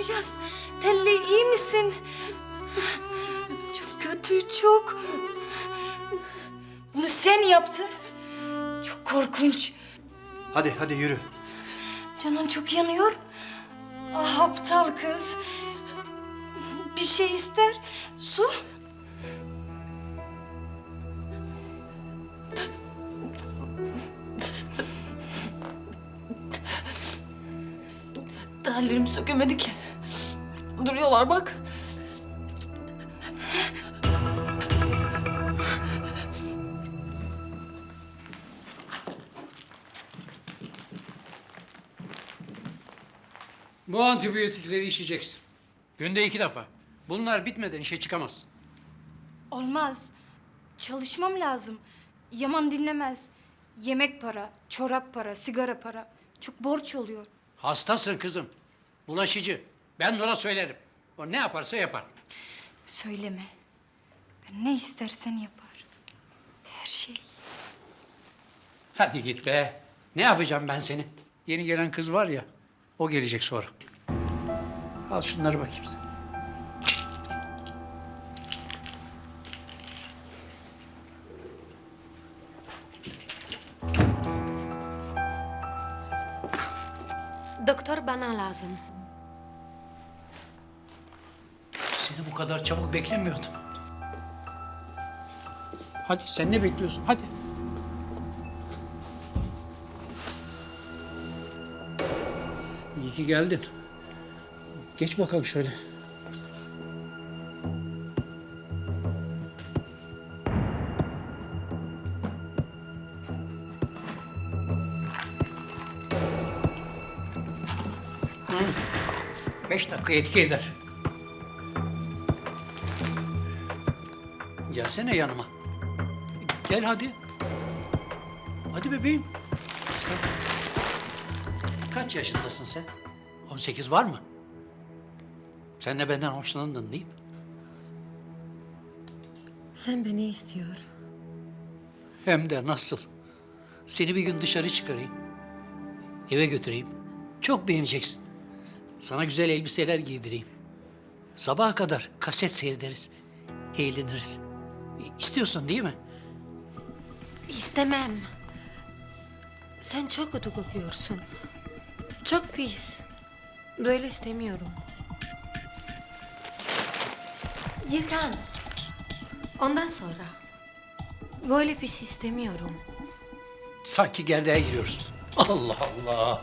uyuyacağız. Telli iyi misin? Çok kötü, çok. Bunu sen yaptın. Çok korkunç. Hadi hadi yürü. Canım çok yanıyor. Ah aptal kız. Bir şey ister. Su. Daha ellerimi sökemedi ki. Duruyorlar bak. Bu antibiyotikleri içeceksin. Günde iki defa. Bunlar bitmeden işe çıkamazsın. Olmaz. Çalışmam lazım. Yaman dinlemez. Yemek para, çorap para, sigara para. Çok borç oluyor. Hastasın kızım. Bulaşıcı. Ben ona söylerim. O ne yaparsa yapar. Söyleme. Ben ne istersen yapar. Her şey. Hadi git be. Ne yapacağım ben seni? Yeni gelen kız var ya, o gelecek sonra. Al şunları bakayım sen. Doktor bana lazım. Seni bu kadar çabuk beklemiyordum. Hadi sen ne bekliyorsun? Hadi. İyi ki geldin. Geç bakalım şöyle. Beş dakika etki eder. Gelsene yanıma. Gel hadi. Hadi bebeğim. Kaç yaşındasın sen? 18 var mı? Sen de benden hoşlandın değil mi? Sen beni istiyor. Hem de nasıl? Seni bir gün dışarı çıkarayım. Eve götüreyim. Çok beğeneceksin. Sana güzel elbiseler giydireyim. Sabaha kadar kaset seyrederiz. Eğleniriz. İstiyorsun değil mi? İstemem. Sen çok kötü kokuyorsun. Çok pis. Böyle istemiyorum. Yıkan. Ondan sonra. Böyle pis istemiyorum. Sanki gerdeğe giriyorsun. Allah Allah.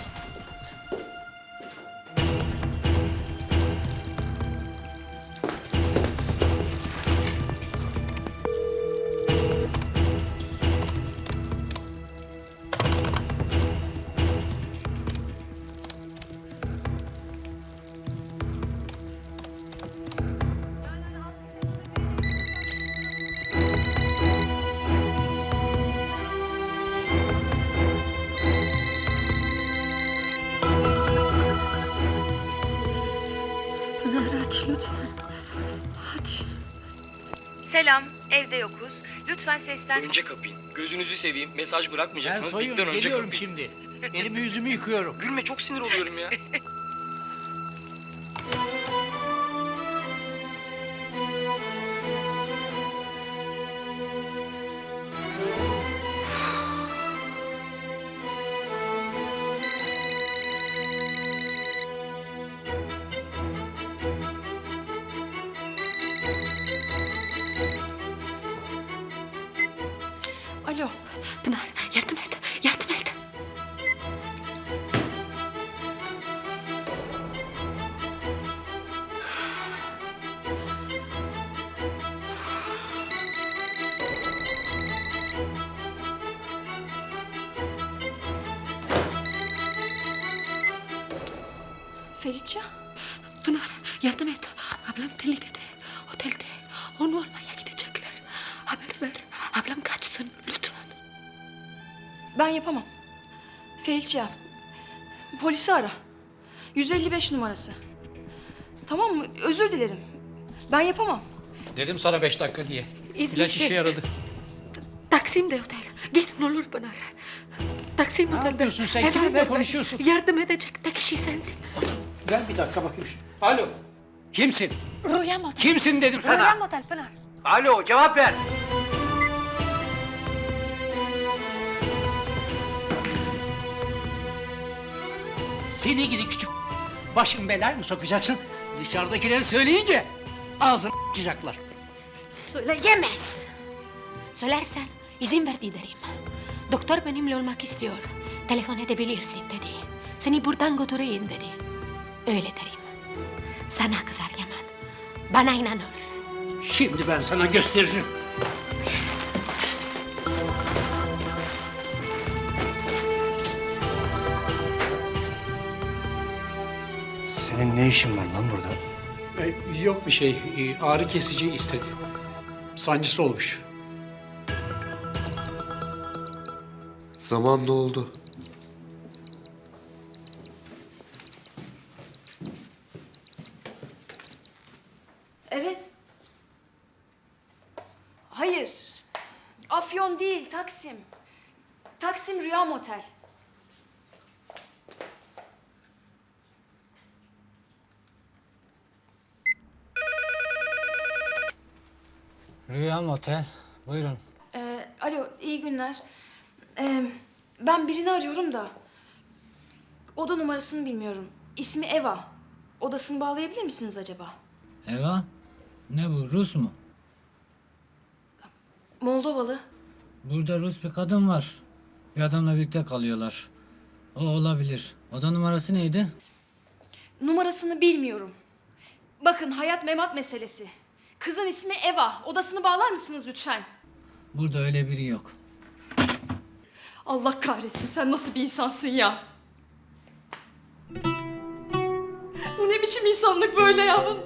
Selam, evde yokuz. Lütfen seslen... Önce kapayın. Gözünüzü seveyim. Mesaj Sen bırakmayacaksınız. soyun, önce geliyorum kapayın. şimdi. Elimi yüzümü yıkıyorum. Gülme çok sinir oluyorum ya. Pınar yardım et. Yardım et. Feriça. Pınar yardım et. Ablam tehlikede. Ben yapamam. Feriça. Polisi ara. 155 numarası. Tamam mı? Özür dilerim. Ben yapamam. Dedim sana beş dakika diye. İzmir İlaç şey- işe yaradı. Taksim'de otel. Git ne olur Pınar. Taksim Ne otelde. yapıyorsun sen? Eve Kiminle konuşuyorsun? Yardım edecek tek kişi sensin. Ver bir dakika bakayım. Alo. Kimsin? Rüya motel. Kimsin dedim sana. Rüya motel Pınar. Alo cevap ver. Seni gidi küçük başın belaya mı sokacaksın? Dışarıdakileri söyleyince ağzını açacaklar. Söyleyemez. Söylersen izin verdi derim. Doktor benimle olmak istiyor. Telefon edebilirsin dedi. Seni buradan götüreyim dedi. Öyle derim. Sana kızar Yaman. Bana inanır. Şimdi ben sana gösteririm. İşin var lan burada? E, Yok bir şey. E, Ağrı kesici istedi. Sancısı olmuş. Zaman doldu. Evet. Hayır. Afyon değil, Taksim. Taksim Rüya Motel. Rüya Motel. Buyurun. Ee, alo, iyi günler. Ee, ben birini arıyorum da. Oda numarasını bilmiyorum. İsmi Eva. Odasını bağlayabilir misiniz acaba? Eva? Ne bu? Rus mu? Moldovalı. Burada Rus bir kadın var. Bir adamla birlikte kalıyorlar. O olabilir. Oda numarası neydi? Numarasını bilmiyorum. Bakın hayat memat meselesi. Kızın ismi Eva. Odasını bağlar mısınız lütfen? Burada öyle biri yok. Allah kahretsin sen nasıl bir insansın ya? Bu ne biçim insanlık böyle ya? Bu,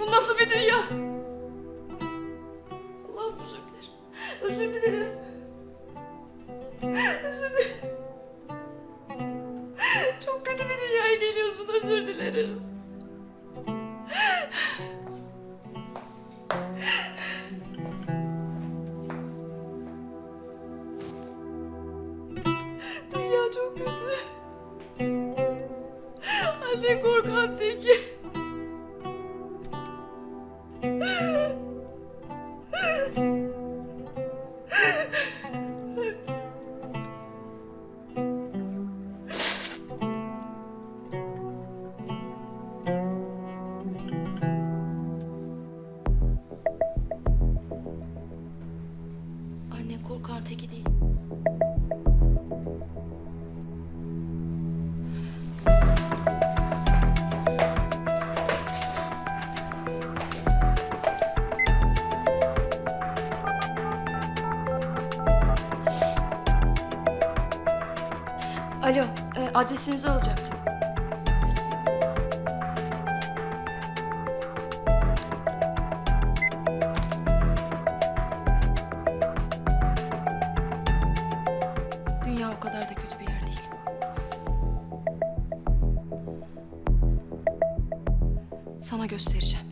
bu nasıl bir dünya? Anne korkan teki. Adresinizi alacaktım. Dünya o kadar da kötü bir yer değil. Sana göstereceğim.